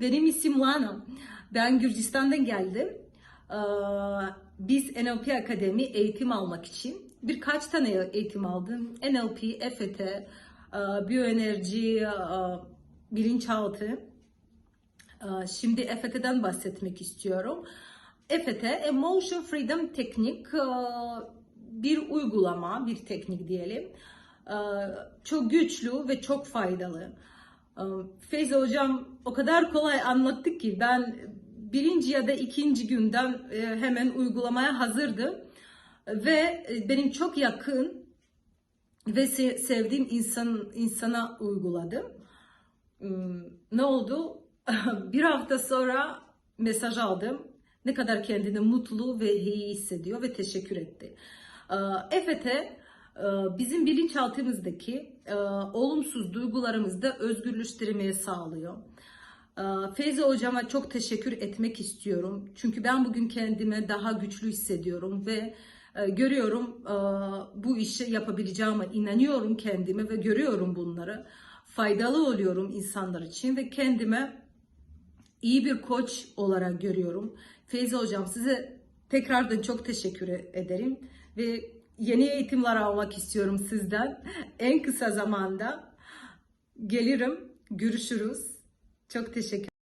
Benim isim Lana. Ben Gürcistan'dan geldim. Ee, Biz NLP Akademi eğitim almak için birkaç tane eğitim aldım. NLP, EFT, e, biyoenerji, e, bilinçaltı. Ee, Şimdi EFT'den bahsetmek istiyorum. EFT, Emotion Freedom Teknik, e, bir uygulama, bir teknik diyelim. Çok güçlü ve çok faydalı. Feyza hocam o kadar kolay anlattı ki ben birinci ya da ikinci günden e, hemen uygulamaya hazırdım. Ve e, benim çok yakın ve se- sevdiğim insan insana uyguladım. Hmm, Ne oldu? bir hafta sonra mesaj aldım. Ne kadar kendini mutlu ve iyi hissediyor ve teşekkür etti. Ee, EFT e, bizim bilinçaltımızdaki e, olumsuz duygularımızı da özgürleştirmeye sağlıyor. Ee, Feyza hocama çok teşekkür etmek istiyorum. Çünkü ben bugün kendime daha güçlü hissediyorum ve e, görüyorum e, bu işi yapabileceğime inanıyorum kendime ve görüyorum bunları. Faydalı oluyorum insanlar için ve kendime iyi bir koç olarak görüyorum. Feyza hocam size tekrardan çok teşekkür ederim ve yeni eğitimler almak istiyorum sizden. En kısa zamanda gelirim, görüşürüz. Çok teşekkür